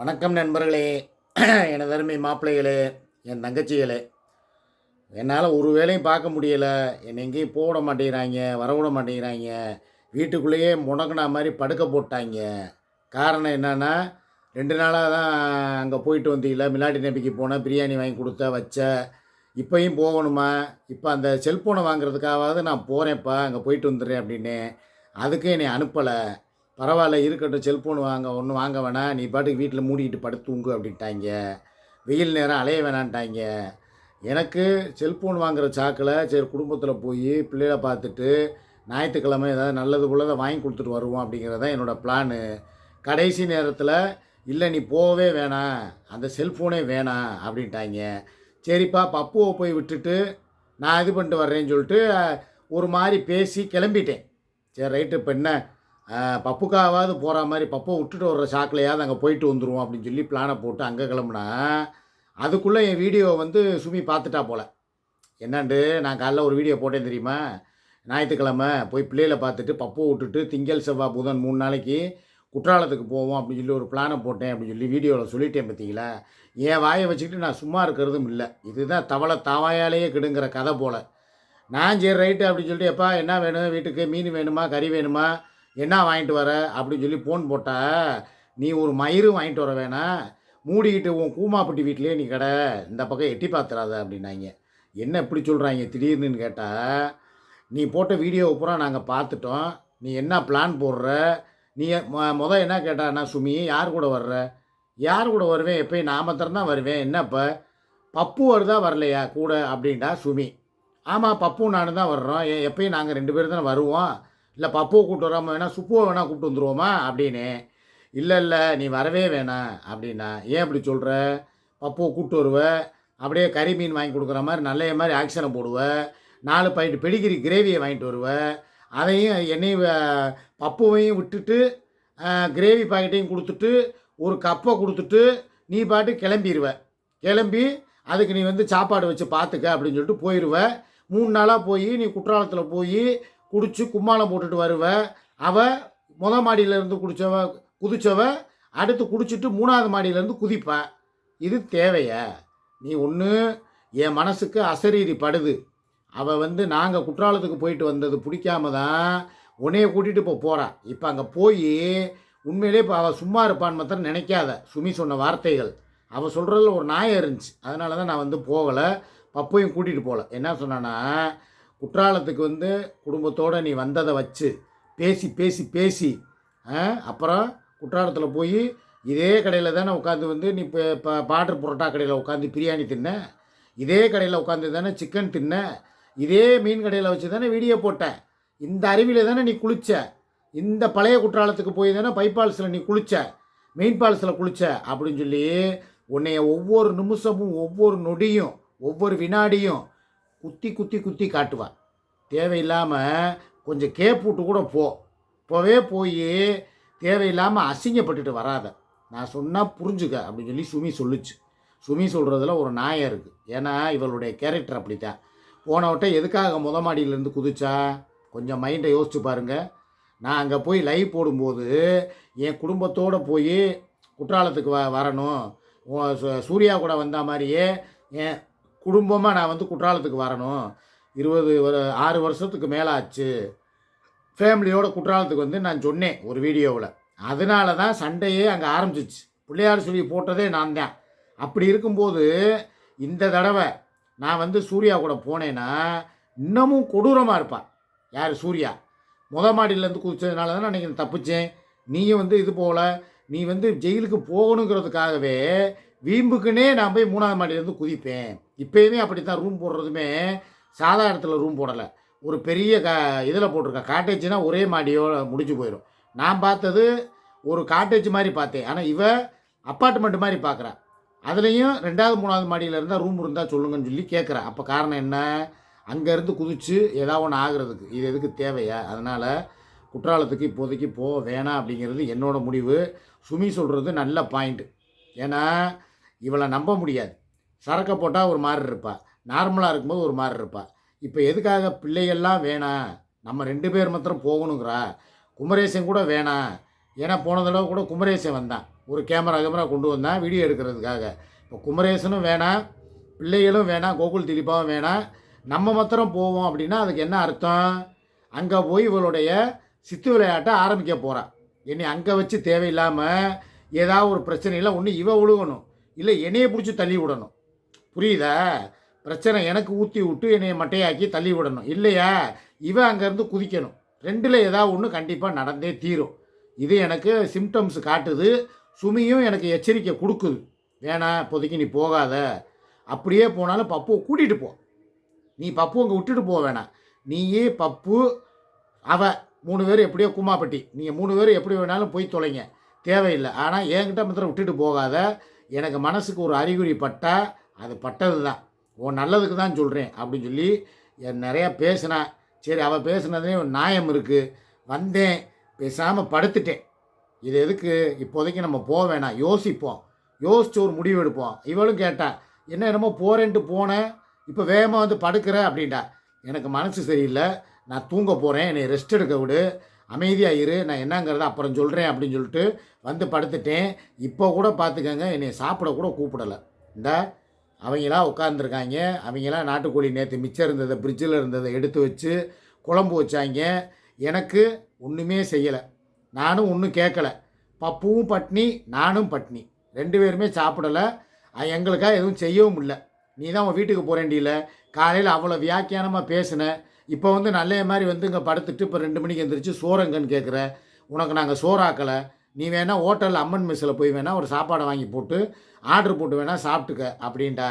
வணக்கம் நண்பர்களே. எனது அருமை மாப்பிள்ளைகளே என் தங்கச்சிகளே. என்னால் ஒரு வேலையும் பார்க்க முடியலை. என்னை எங்கேயும் போட மாட்டேங்கிறாங்க வரவிட மாட்டேங்கிறாங்க. வீட்டுக்குள்ளேயே முடங்கின மாதிரி படுக்க போட்டாங்க. காரணம் என்னென்னா ரெண்டு நாளாக தான் அங்கே போயிட்டு வந்தீங்கள மிலாடி நம்பிக்கை போனேன் பிரியாணி வாங்கி கொடுத்த வச்ச. இப்போயும் போகணுமா? இப்போ அந்த செல்ஃபோனை வாங்குறதுக்காவது நான் போகிறேன்ப்பா அங்கே போயிட்டு வந்துடுறேன் அப்படின்னு. அதுக்கு என்னை அனுப்பலை. பரவாயில்ல இருக்கட்டும் செல்ஃபோன் வாங்க ஒன்றும் வாங்க வேணாம். நீ பாட்டுக்கு வீட்டில் மூடிக்கிட்டு படுத்து தூங்கு அப்படின்ட்டாங்க. வெயில் நேரம் அலைய வேணான்ட்டாங்க. எனக்கு செல்ஃபோன் வாங்குகிற சாக்கில் சரி குடும்பத்தில் போய் பிள்ளைகளை பார்த்துட்டு ஞாயிற்றுக்கிழமை ஏதாவது நல்லது உள்ளதை வாங்கி கொடுத்துட்டு வருவோம் அப்படிங்கிறது தான் என்னோடய பிளானு கடைசி நேரத்தில் இல்லை நீ போகவே வேணாம். அந்த செல்ஃபோனே வேணாம் அப்படின்ட்டாங்க. சரிப்பா பப்புவை போய் விட்டுட்டு நான் இது பண்ணிட்டு வர்றேன்னு சொல்லிட்டு ஒரு மாதிரி பேசி கிளம்பிட்டேன். சரி ரைட்டு இப்போ என்ன? பப்புக்காவது போகிற மாதிரி பப்பை விட்டுட்டு வர்ற சாக்கிலையாவது அங்கே போயிட்டு வந்துடுவோம் அப்படின்னு சொல்லி பிளானை போட்டு அங்கே கிளம்புனா அதுக்குள்ளே என் வீடியோ வந்து சுமி பார்த்துட்டா போல. என்னாண்டு நான் காலைல ஒரு வீடியோ போட்டேன் தெரியுமா? ஞாயிற்றுக்கிழமை போய் பிள்ளைகளை பார்த்துட்டு பப்பை விட்டுட்டு திங்கள் செவ்வாய் புதன் மூணு நாளைக்கு குற்றாலத்துக்கு போவோம் அப்படின்னு சொல்லி ஒரு பிளானை போட்டேன் அப்படின்னு சொல்லி வீடியோவில் சொல்லிட்டேன் பார்த்தீங்களா என் வாயை வச்சுக்கிட்டு நான் சும்மா இருக்கிறதும் இல்லை. இதுதான் தவளை தாவாயாலேயே கெடுங்கிற கதை போல். நான் சரி ரைட்டு அப்படின்னு சொல்லிட்டு எப்பா என்ன வேணும்? வீட்டுக்கு மீன் வேணுமா? கறி வேணுமா? என்ன வாங்கிட்டு வர? அப்படின்னு சொல்லி ஃபோன் போட்ட நீ ஒரு மயிரும் வாங்கிட்டு வர வேணாம் மூடிக்கிட்டு உன் கூமாப்பட்டி வீட்டிலே நீ கடை. இந்த பக்கம் எட்டி பார்த்துறாத அப்படின்னாங்க. என்ன இப்படி சொல்கிறாங்க திடீர்னு கேட்டால் நீ போட்ட வீடியோவை பூரா நாங்கள் பார்த்துட்டோம் நீ என்ன பிளான் போடுற? நீ மொ- முத என்ன கேட்டான்னா சுமி யார் கூட வர்ற? யார் கூட வருவேன்? எப்பயும் நான் மாத்திரம் தான் வருவேன். என்னப்போ பப்பு வருதா வரலையா? கூட அப்படின்டா சுமி. ஆமாம் பப்பு நானும் தான் வர்றோம். எப்பயும் நாங்கள் ரெண்டு பேரும் தானே வருவோம். இல்லை பப்புவை கூப்பிட்டு வராமல் வேணால் சுப்புவை வேணால் கூப்பிட்டு வந்துடுவோமா அப்படின்னு. இல்லை இல்லை நீ வரவே வேணாம் அப்படின்னா. ஏன் அப்படி சொல்கிற பப்புவை கூப்பிட்டு வருவ. அப்படியே கறி மீன் வாங்கி கொடுக்குற மாதிரி நல்ல மாதிரி ஆக்ஷனை போடுவ. நாலு பாயிண்ட் பெடிகிரி கிரேவியை வாங்கிட்டு வருவ. அதையும் என்னையும் வ- பப்புவையும் விட்டுட்டு கிரேவி பாக்கெட்டையும் கொடுத்துட்டு ஒரு கப்பை கொடுத்துட்டு நீ பாட்டு கிளம்பிடுவேன் கிளம்பி அதுக்கு நீ வந்து சாப்பாடு வச்சு பார்த்துக்க அப்படின்னு சொல்லிட்டு போயிடுவேன் மூணு நாளாக போய் நீ குற்றாலத்தில் போய் குடித்து கும்மாளம் போட்டுட்டு வருவ. அவ முத மாடியிலேருந்து குடித்தவ குதிச்சவ அடுத்து குடிச்சிட்டு மூணாவது மாடியிலேருந்து குதிப்பா. இது தேவையா. நீ ஒன்று என் மனசுக்கு அசரீரி படுது அவள் வந்து நாங்கள் குற்றாலத்துக்கு போயிட்டு வந்தது பிடிக்காம தான் உன்னைய கூட்டிகிட்டு இப்போ போகிறான் இப்போ அங்கே போய் உண்மையிலே இப்போ அவள் சும்மா இருப்பான்னு மாத்திரம் நினைக்காத. சுமி சொன்ன வார்த்தைகள். அவள் சொல்கிறதுல ஒரு நாயம் இருந்துச்சு. அதனால தான் நான் வந்து போகலை. பப்பையும் கூட்டிகிட்டு போகல என்ன சொன்னான்னா குற்றாலத்துக்கு வந்து குடும்பத்தோடு நீ வந்ததை வச்சு பேசி பேசி பேசி அப்புறம் குற்றாலத்தில் போய் இதே கடையில் தானே உட்காந்து வந்து நீ இப்போ இப்போ பாட்டர் புரோட்டா கடையில் உட்காந்து பிரியாணி தின்ன இதே கடையில் உட்காந்து தானே சிக்கன் தின்ன இதே மீன் கடையில் வச்சு தானே வீடியோ போட்ட இந்த அருவியில் தானே நீ குளிச்ச இந்த பழைய குற்றாலத்துக்கு போய் தானே பைப்பால்ஸில் நீ குளிச்ச மெயின் பால்ஸில் குளிச்ச அப்படின்னு சொல்லி உன்னைய ஒவ்வொரு நிமிஷமும் ஒவ்வொரு நொடியும் ஒவ்வொரு வினாடியும் குத்தி குத்தி குத்தி காட்டுவா. தேவையில்லாமல் கொஞ்சம் கேப் விட்டு கூட போ. போவே போய் தேவையில்லாமல் அசிங்கப்பட்டுட்டு வராத. நான் சொன்னால் புரிஞ்சுக்க அப்படின்னு சொல்லி சுமி சொல்லுச்சு. சுமி சொல்கிறதுல ஒரு நாயம் இருக்குது ஏன்னா இவளுடைய கேரக்டர் அப்படி தான் போனவட்ட எதுக்காக முத மாடியிலேருந்து குதிச்சா? கொஞ்சம் மைண்டை யோசிச்சு பாருங்க. நான் அங்கே போய் லைவ் போடும்போது என் குடும்பத்தோடு போய் குற்றாலத்துக்கு வ வரணும். சு- சூர்யா கூட வந்த மாதிரியே என் குடும்பமாக நான் வந்து குற்றாலத்துக்கு வரணும். இருபது ஆறு வருஷத்துக்கு மேலே ஆச்சு ஃபேமிலியோட குற்றாலத்துக்கு வந்து நான் சொன்னேன் ஒரு வீடியோவில். அதனால தான் சண்டையே அங்கே ஆரம்பிச்சிச்சு. பிள்ளையார் சொல்லி போட்டதே நான் தான். அப்படி இருக்கும்போது இந்த தடவை நான் வந்து சூர்யா கூட போனேன்னா இன்னமும் கொடூரமாக இருப்பான் யார்? சூர்யா. முத மாடியிலேருந்து குதிச்சதுனால தான் நான் அன்றைக்கி தப்பிச்சேன். நீயும் வந்து இது போல் நீ வந்து ஜெயிலுக்கு போகணுங்கிறதுக்காகவே வீம்புக்குன்னே நான் போய் மூணாவது மாடியிலேருந்து குதிப்பேன். இப்போயுமே அப்படி தான் ரூம் போடுறதுமே சாதா இடத்துல ரூம் போடலை. ஒரு பெரிய க இதில் போட்டிருக்கேன். காட்டேஜ்னா ஒரே மாடியோ முடிஞ்சு போயிடும். நான் பார்த்தது ஒரு காட்டேஜ் மாதிரி பார்த்தேன். ஆனால் இவ அப்பார்ட்மெண்ட் மாதிரி பார்க்குறேன் அதுலேயும் ரெண்டாவது மூணாவது மாடியில் இருந்தால் ரூம் இருந்தால் சொல்லுங்கன்னு சொல்லி கேட்குறேன் அப்போ காரணம் என்ன? அங்கேருந்து குதிச்சு ஏதாவது ஒன்று ஆகிறதுக்கு. இது எதுக்கு தேவையா? அதனால் குற்றாலத்துக்கு இப்போதைக்கு போக வேணாம் அப்படிங்கிறது என்னோட முடிவு. சுமி சொல்கிறது நல்ல பாயிண்ட்டு ஏன்னா இவளை நம்ப முடியாது. சரக்கை போட்டால் ஒரு மாதிரி இருப்பா. நார்மலாக இருக்கும்போது ஒரு மாதிரி இருப்பா. இப்போ எதுக்காக பிள்ளைகள்லாம் வேணாம் நம்ம ரெண்டு பேர் மாத்திரம் போகணுங்கிறா? குமரேசன் கூட வேணாம் ஏன்னா போன தடவை கூட குமரேசன் வந்தான். ஒரு கேமரா கேமரா கொண்டு வந்தான் வீடியோ எடுக்கிறதுக்காக. இப்போ குமரேசனும் வேணாம் பிள்ளைகளும் வேணாம் கோகுல் திலீபாவும் வேணாம் நம்ம மாத்திரம் போவோம் அப்படின்னா அதுக்கு என்ன அர்த்தம்? அங்கே போய் இவளுடைய சித்து விளையாட்டை ஆரம்பிக்க போகிறான் என்னை அங்கே வச்சு தேவையில்லாமல் ஏதாவது ஒரு பிரச்சனையில் ஒன்று இவ விழுகணும் இல்லை என்னையை பிடிச்சி தள்ளி விடணும். புரியுதா? பிரச்சனை எனக்கு ஊற்றி விட்டு என்னையை மட்டையாக்கி தள்ளி விடணும். இல்லையா? இவன் அங்கேருந்து குதிக்கணும். ரெண்டில் ஏதாவது ஒன்று கண்டிப்பாக நடந்தே தீரும். இது எனக்கு சிம்டம்ஸ் காட்டுது. சுமியும் எனக்கு எச்சரிக்கை கொடுக்குது. வேணாம் இப்போதைக்கு நீ போகாத. அப்படியே போனாலும் பப்புவை கூட்டிகிட்டு போ. நீ பப்பு அங்கே விட்டுட்டு போக வேணாம். நீயே பப்பு அவ மூணு பேர் எப்படியோ கும்மாப்பட்டி நீங்கள் மூணு பேர் எப்படி வேணாலும் போய் தொலைங்க. தேவையில்லை. ஆனால் என்கிட்ட மாத்திரம் விட்டுட்டு போகாத. எனக்கு மனசுக்கு ஒரு அறிகுறி பட்டா அது பட்டது தான் உன் நல்லதுக்கு தான் சொல்கிறேன் அப்படின்னு சொல்லி என் நிறையா பேசினேன் சரி அவள் பேசுனதே ஒரு நியாயம் இருக்குது வந்தேன். பேசாமல் படுத்துட்டேன். இது எதுக்கு? இப்போதைக்கு நம்ம போக வேணாம். யோசிப்போம். யோசிச்சு ஒரு முடிவு எடுப்போம். இவளும் கேட்டா என்ன என்னமோ போகிறேன்ட்டு போனேன் இப்போ வேகமாக வந்து படுக்கிற? அப்படின்டா. எனக்கு மனசு சரியில்லை. நான் தூங்க போகிறேன் என்னை ரெஸ்ட் எடுக்க விடு. அமைதியாக இரு நான் என்னங்கிறத அப்புறம் சொல்கிறேன் அப்படின்னு சொல்லிட்டு வந்து படுத்துட்டேன். இப்போ கூட பார்த்துக்கங்க என்னை சாப்பிட கூட கூப்பிடலை. இந்த அவங்களாம் உட்காந்துருக்காங்க அவங்களாம் நாட்டுக்கோழி நேற்று மிச்சம் இருந்ததை ஃப்ரிட்ஜில் இருந்ததை எடுத்து வச்சு குழம்பு வச்சாங்க. எனக்கு ஒன்றுமே செய்யலை. நானும் ஒன்றும் கேட்கல. பப்புவும் பட்னி நானும் பட்னி. ரெண்டு பேருமே சாப்பிடலை. எங்களுக்காக எதுவும் செய்யவும் இல்லை. நீ தான் உன் வீட்டுக்கு போகிறேண்டியில் காலையில் அவ்வளோ வியாக்கியானமாக பேசினேன் இப்போ வந்து நல்ல மாதிரி வந்து இங்கே படுத்துட்டு இப்போ ரெண்டு மணிக்கு எந்திரிச்சு சோறங்கன்னு கேட்குற உனக்கு நாங்கள் சோறாக்கலை. நீ வேணால் ஹோட்டலில் அம்மன் மெஸ்ஸில் போய் வேணால் ஒரு சாப்பாடை வாங்கி போட்டு ஆர்டர் போட்டு வேணால் சாப்பிட்டுக்க அப்படின்ட்டா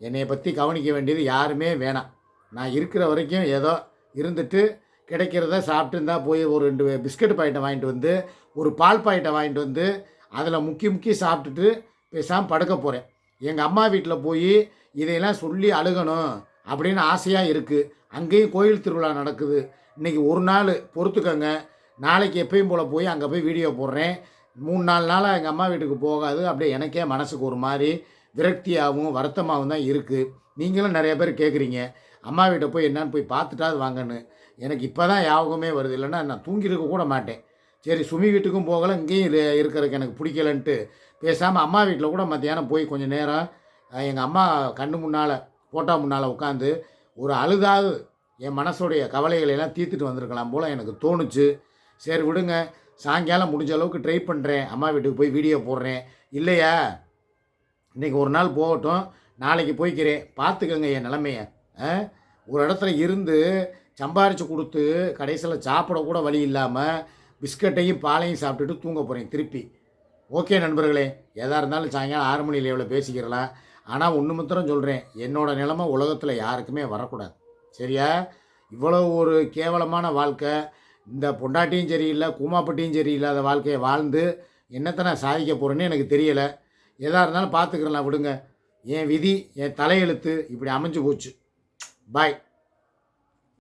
என்னை பற்றி கவனிக்க வேண்டியது யாருமே வேணாம். நான் இருக்கிற வரைக்கும் ஏதோ இருந்துட்டு கிடைக்கிறத சாப்பிட்டு இருந்தால் போய் ஒரு ரெண்டு பிஸ்கட் பாக்கெட்டை வாங்கிட்டு வந்து ஒரு பால் பாக்கெட்டை வாங்கிட்டு வந்து அதில் முக்கி முக்கி சாப்பிட்டுட்டு பேசாமல் படுக்க போகிறேன் எங்கள் அம்மா வீட்டில் போய் இதையெல்லாம் சொல்லி அழுகணும் அப்படின்னு ஆசையாக இருக்குது அங்கேயும் கோயில் திருவிழா நடக்குது. இன்றைக்கி ஒரு நாள் பொறுத்துக்கங்க. நாளைக்கு எப்பயும் போல் போய் அங்கே போய் வீடியோ போடுறேன். மூணு நாலு நாளாக எங்கள் அம்மா வீட்டுக்கு போகாது. அப்படியே எனக்கே மனசுக்கு ஒரு மாதிரி விரக்தியாகவும் வருத்தமாகவும் தான் இருக்குது நீங்களும் நிறைய பேர் கேட்குறீங்க அம்மா வீட்டை போய் என்னான்னு போய் பார்த்துட்டாது வாங்கன்னு. எனக்கு இப்போ தான் யாபகமே வருது. இல்லைன்னா நான் தூங்கியிருக்க கூட மாட்டேன். சரி சுமி வீட்டுக்கும் போகலை. இங்கேயும் இருக்கிறதுக்கு எனக்கு பிடிக்கலன்ட்டு பேசாமல் அம்மா வீட்டில் கூட மத்தியானம் போய் கொஞ்சம் நேரம் எங்கள் அம்மா கண்ணு முன்னால் ஃபோட்டோ முன்னால் உட்காந்து ஒரு அழுதாவது என் மனசுடைய கவலைகளை எல்லாம் தீர்த்துட்டு வந்திருக்கலாம் போல் எனக்கு தோணுச்சு. சரி விடுங்க. சாயங்காலம் முடிஞ்ச அளவுக்கு ட்ரை பண்ணுறேன் அம்மா வீட்டுக்கு போய் வீடியோ போடுறேன். இல்லையா? இன்றைக்கி ஒரு நாள் போகட்டும். நாளைக்கு போய்க்கிறேன். பார்த்துக்கங்க என் நிலமைய. ஆ? ஒரு இடத்துல இருந்து சம்பாரித்து கொடுத்து கடைசியில் சாப்பிட கூட வழி இல்லாமல் பிஸ்கட்டையும் பாலையும் சாப்பிட்டுட்டு தூங்க போகிறேன் திருப்பி. ஓகே நண்பர்களே. எதாக இருந்தாலும் சாயங்காலம் ஆறு மணி எவ்வளோ பேசிக்கிறலாம். ஆனால் ஒன்று மாத்திரம் சொல்கிறேன் என்னோட நிலமை உலகத்தில் யாருக்குமே வரக்கூடாது. சரியா? இவ்வளோ ஒரு கேவலமான வாழ்க்கை இந்த பொண்டாட்டியும் சரியில்லை கூமாப்பட்டியும் சரியில்லாத வாழ்க்கையை வாழ்ந்து என்னத்தை நான் சாதிக்க போகிறேன்னு எனக்கு தெரியலை. எதாக இருந்தாலும் பார்த்துக்கிறேன் விடுங்க. என் விதி என் தலையெழுத்து இப்படி அமைஞ்சு போச்சு. பாய்